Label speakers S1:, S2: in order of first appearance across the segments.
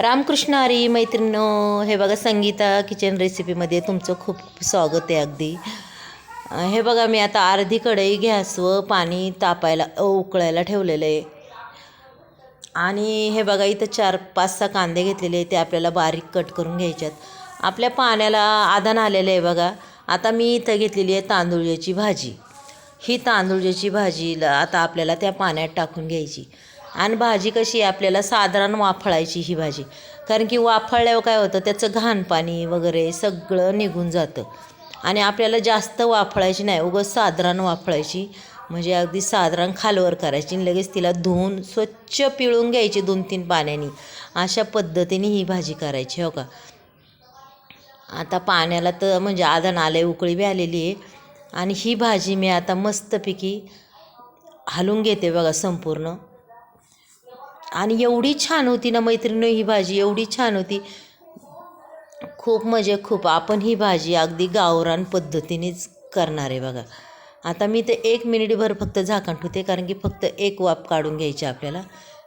S1: रामकृष्ण हरी मैत्रिणीनो हे बघा संगीता किचन रेसिपीमध्ये तुमचं खूप स्वागत आहे अगदी. हे बघा मी आता अर्धी कढई गॅसवर पाणी तापायला उकळायला ठेवलेलं आहे. आणि हे बघा इथं चार पाच सहा कांदे घेतलेले आहे ते आपल्याला बारीक कट करून घ्यायच्यात. आपल्या पाण्याला आधान आलेलं आहे बघा. आता मी इथं घेतलेली आहे तांदूळची भाजी. ही तांदूळची भाजी ल- आता आपल्याला त्या पाण्यात टाकून घ्यायची. आणि भाजी कशी आहे आपल्याला साधारण वाफळायची ही भाजी. कारण की वाफळल्यावर काय होतं त्याचं घाण पाणी वगैरे सगळं निघून जातं. आणि आपल्याला जास्त वाफळायची नाही उगं साधारण वाफळायची. म्हणजे अगदी साधारण खालवर करायची आणि लगेच तिला धुवून स्वच्छ पिळून घ्यायची दोन तीन पाण्याने. अशा पद्धतीने ही भाजी करायची हो का? आता पाण्याला तर म्हणजे आधण आलं आहे उकळी बी आलेली आहे. आणि ही भाजी मी आता मस्तपैकी हलून घेते बघा संपूर्ण. आणि एवढी छान होती ना मैत्रिणी ही भाजी एवढी छान होती. खूप म्हणजे खूप. आपण ही भाजी अगदी गावरान पद्धतीनेच करणार आहे बघा. आता मी ते एक मिनिटभर फक्त झाकण ठेवते कारण की फक्त एक वाफ काढून घ्यायची आपल्याला.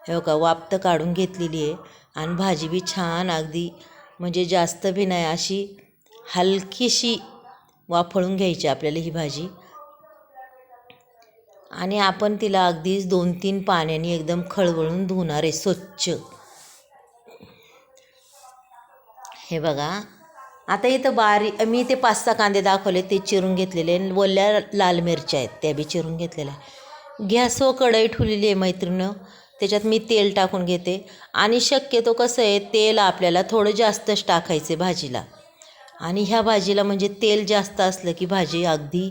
S1: हे का वाफ तर काढून घेतलेली आहे. आणि भाजी बी छान अगदी म्हणजे जास्त बी नाही अशी हलकीशी वाफळून घ्यायची आपल्याला ही भाजी. आणि आपण तिला अगदीच दोन तीन पाण्याने एकदम खळवळून धुणार आहे स्वच्छ. हे बघा. आता इथं बारी मी ते पाच सहा कांदे दाखवले ते चिरून घेतलेले वल्ल्या लाल मिरच्या आहेत त्या बी चिरून घेतलेल्या. गॅसवर कढई ठेवलेली आहे मैत्रिणं त्याच्यात मी तेल टाकून घेते. आणि शक्यतो कसं आहे तेल आपल्याला थोडं जास्तच टाकायचं भाजीला. आणि ह्या भाजीला म्हणजे तेल जास्त असलं की भाजी अगदी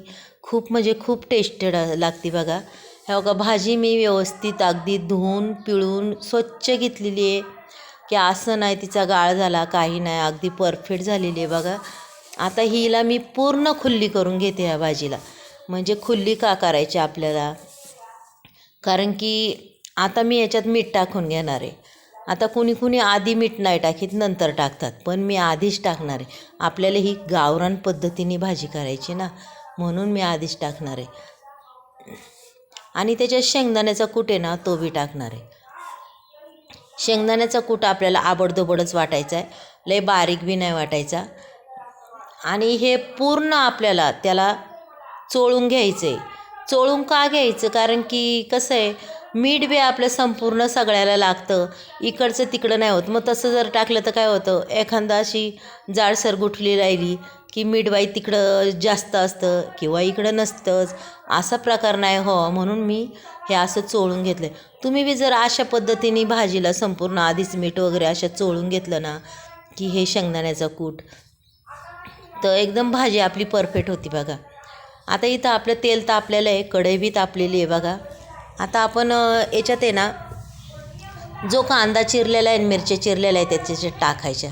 S1: खूप म्हणजे खूप टेस्टेड लागते बघा. ह्या बघा भाजी मी व्यवस्थित अगदी धुवून पिळून स्वच्छ घेतलेली आहे. की असं नाही तिचा गाळ झाला काही नाही अगदी परफेक्ट झालेली आहे बघा. आता हिला मी पूर्ण खुल्ली करून घेते ह्या भाजीला. म्हणजे खुल्ली का करायची आपल्याला? कारण की आता मी याच्यात मीठ टाकून घेणार आहे. आता कुणी कुणी आधी मीठ नाही टाकीत नंतर टाकतात. पण मी आधीच टाकणार आहे. आपल्याला ही गावरान पद्धतीने भाजी करायची ना. म्हणून मी आधीच टाकणार आहे. आणि त्याच्यात शेंगदाण्याचा कूट आहे ना तो बी टाकणार आहे. शेंगदाण्याचा कूट आपल्याला आबडधोबडच वाटायचा आहे. लय बारीक बी नाही वाटायचा. आणि हे पूर्ण आपल्याला त्याला चोळून घ्यायचं आहे चोळून का घ्यायचं? कारण की कसं आहे मीठ बी आपलं संपूर्ण सगळ्याला लागतं. इकडचं तिकडं नाही होत. मग तसं जर टाकलं तर काय होतं? एखादा अशी जाडसर गुठली राहिली की मिडवाई तिकडं जास्त असतं किंवा इकडं नसतंच असा प्रकार नाही हो. म्हणून मी हे असं चोळून घेतलं तुम्ही बी जर अशा पद्धतीने भाजीला संपूर्ण आधीच मीठ वगैरे अशा चोळून घेतलं ना की हे शेंगदाण्याचा कूट. तर एकदम भाजी आपली परफेक्ट होती बघा. आता इथं आपलं तेल तापलेलं आहे कढई बी तापलेली आहे बघा. आता आपण याच्यात आहे ना जो कांदा चिरलेला आहे मिरच्या चिरलेल्या आहे त्याच्या टाकायच्या.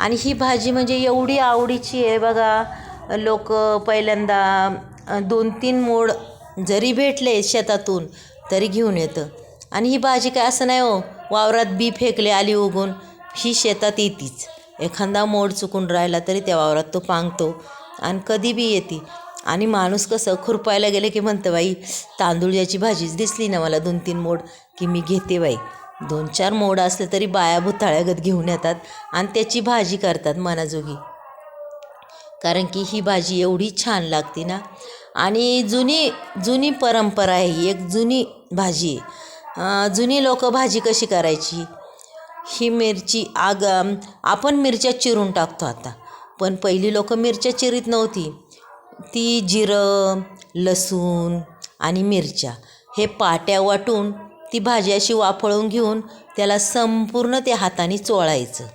S1: आणि ही भाजी म्हणजे एवढी आवडीची आहे बघा. लोक पहिल्यांदा दोन तीन मोड जरी भेटले शेतातून तरी घेऊन येतं. आणि ही भाजी काय असं नाही हो वावरात बी फेकले आली उगून ही शेतात येतीच. एखादा मोड चुकून राहिला तरी त्या वावरात तो पांगतो आणि कधी बी येते. आणि माणूस कसं खुरपायला गेलं की म्हणतं बाई तांदूळ याची भाजीच दिसली ना मला दोन तीन मोड की मी घेते बाई. दोन चार मोड असले तरी बाया भुताळ्यागत घेऊन येतात आणि त्याची भाजी करतात मनाजोगी. कारण की ही भाजी एवढी छान लागते ना. आणि जुनी जुनी परंपरा आहे ही एक जुनी भाजी आहे. जुनी लोक भाजी कशी करायची? ही मिरची आग आपण मिरच्या चिरून टाकतो आता. पण पहिली लोक मिरच्या चिरीत नव्हती. ती जिरं लसूण आणि मिरच्या हे पाट्या वाटून ती भाजी अशी वाफळून घेऊन त्याला संपूर्ण त्या हाताने चोळायचं.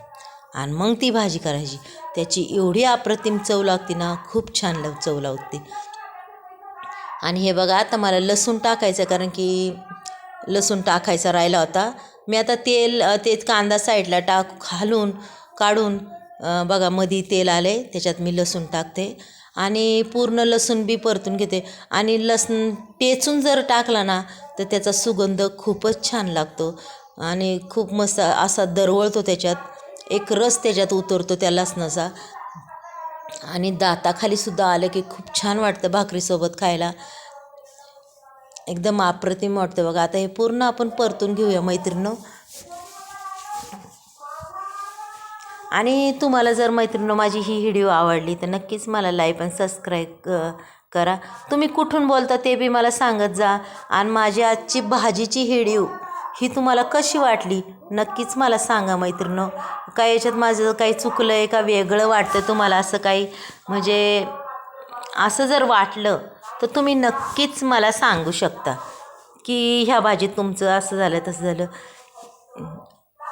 S1: आणि मग ती भाजी करायची. त्याची एवढी अप्रतिम चव लागते ना खूप छान लव चव लागते. आणि हे बघा आता मला लसूण टाकायचं कारण की लसूण टाकायचा राहिला होता. मी आता तेल ते कांदा साईडला टाक घालून काढून बघा मधी तेल आले त्याच्यात मी लसूण टाकते. आणि पूर्ण लसूण बी परतून घेते. आणि लसूण टेचून जर टाकला ना तर त्याचा सुगंध खूपच छान लागतो. आणि खूप मस्त असा दरवळतो त्याच्यात. एक रस त्याच्यात उतरतो त्या लसणाचा. आणि दाताखाली सुद्धा आलं की खूप छान वाटतं भाकरीसोबत खायला. एकदम अप्रतिम वाटतं बघा. आता हे पूर्ण आपण परतून घेऊया मैत्रिणं आणि तुम्हाला जर मैत्रिणी माझी ही व्हिडिओ आवडली तर नक्कीच मला लाईक आणि सबस्क्राईब करा. तुम्ही कुठून बोलता ते बी मला सांगत जा. आणि माझी आजची भाजीची व्हिडिओ ही तुम्हाला कशी वाटली नक्कीच मला सांगा मैत्रिणं काय याच्यात माझं काही चुकलं आहे का वेगळं वाटतं तुम्हाला असं काही? म्हणजे असं जर वाटलं तर तुम्ही नक्कीच मला सांगू शकता की ह्या भाजीत तुमचं असं झालं तसं झालं.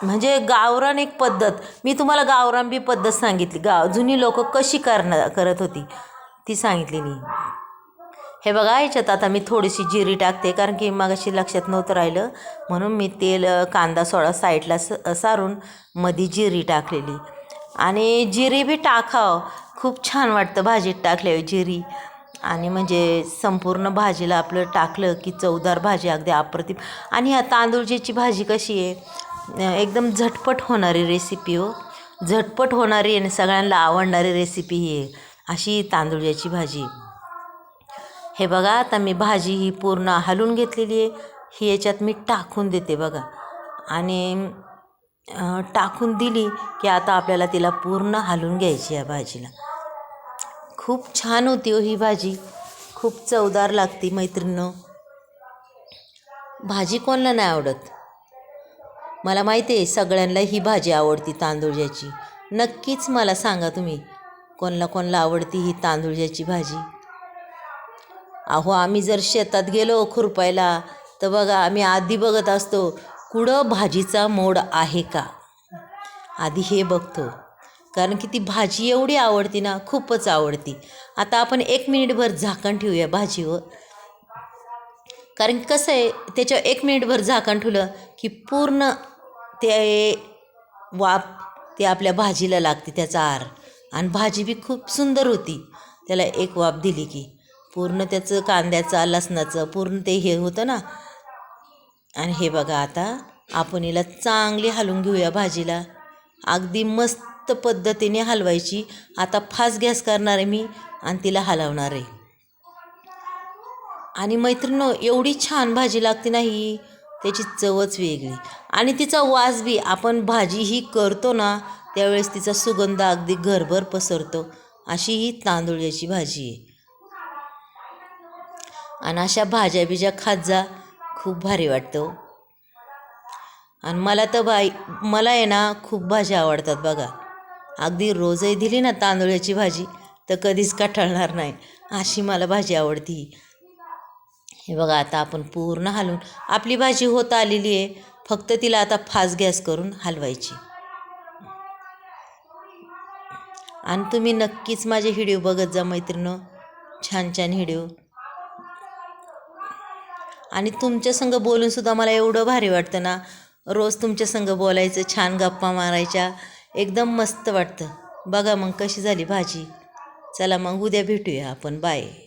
S1: म्हणजे गावरान एक पद्धत. मी तुम्हाला गावरान बी पद्धत सांगितली. गाव जुनी लोक कशी करणार करत होती ती सांगितली मी. हे बघा याच्यात आता मी थोडीशी जिरी टाकते कारण की मागाशी लक्षात नव्हतं राहिलं. म्हणून मी तेल कांदा सोडा साईडला स सारून मधी जिरी टाकलेली. आणि जिरी बी टाकावं. खूप छान वाटतं भाजीत टाकल्यावर जिरी. आणि म्हणजे संपूर्ण भाजीला आपलं टाकलं की चवदार भाजी अगदी अप्रतिम. आणि ह्या तांदूळजीची भाजी कशी आहे? एकदम झटपट होणारी रेसिपी हो. झटपट होणारी आणि सगळ्यांना आवडणारी रेसिपी ही आहे. अशी तांदूळची भाजी. हे बघा आता मी भाजी ही पूर्ण हलून घेतलेली आहे. ही याच्यात मी टाकून देते बघा. आणि टाकून दिली की आता आपल्याला तिला पूर्ण हलून घ्यायची या भाजीला. खूप छान होती हो ही भाजी. खूप चवदार लागते मैत्रिणीनं. भाजी कोणाला नाही आवडत. मला माहिती आहे सगळ्यांना ही भाजी आवडती तांदूळच्याची नक्कीच मला सांगा तुम्ही कोणला कोणला आवडती ही तांदूळच्याची भाजी? अहो आम्ही जर शेतात गेलो खुरपायला तर बघा आम्ही आधी बघत असतो कुठं भाजीचा मोड आहे का? आधी हे बघतो. कारण की ती भाजी एवढी आवडती ना खूपच आवडती. आता आपण एक मिनिटभर झाकण ठेवूया भाजीवर. कारण कसं आहे त्याच्या एक मिनिटभर झाकण ठेवलं की पूर्ण ते वाफ ते आपल्या भाजीला लागते त्याचा आर. आणि भाजी बी खूप सुंदर होती. त्याला एक वाफ दिली की. पूर्ण त्याचं कांद्याचं लसणाचं पूर्ण ते हे होतं ना. आणि हे बघा आता आपण हिला चांगली हलवून घेऊया भाजीला. अगदी मस्त पद्धतीने हलवायची. आता फास्ट गॅस करणार आहे मी आणि तिला हलवणार आहे. आणि मैत्रिणी एवढी छान भाजी लागते नाही त्याची चवच वेगळी. आणि तिचा वास बी आपण भाजी ही करतो ना त्यावेळेस तिचा सुगंध अगदी घरभर पसरतो. अशी ही तांदूळ्याची भाजी आहे. आणि अशा भाज्या बिज्या खात जा खूप भारी वाटतो हो. आणि मला तर बाई मला आहे ना खूप भाज्या आवडतात बघा. अगदी रोजही दिली ना तांदूळाची भाजी तर कधीच कटाळणार नाही. अशी मला भाजी आवडती. हे बघा आता आपण पूर्ण हलवून आपली भाजी होत आलेली आहे. फक्त तिला आता फास्ट गॅस करून हलवायची. आणि तुम्ही नक्कीच माझे व्हिडिओ बघत जा मैत्रिणं. छान छान व्हिडिओ. आणि तुमच्या संग बोलून सुद्धा मला एवढं भारी वाटतं ना. रोज तुमच्या संग बोलायचं छान गप्पा मारायच्या एकदम मस्त वाटतं. बघा मग कशी झाली भाजी. चला मग उद्या भेटूया आपण. बाय.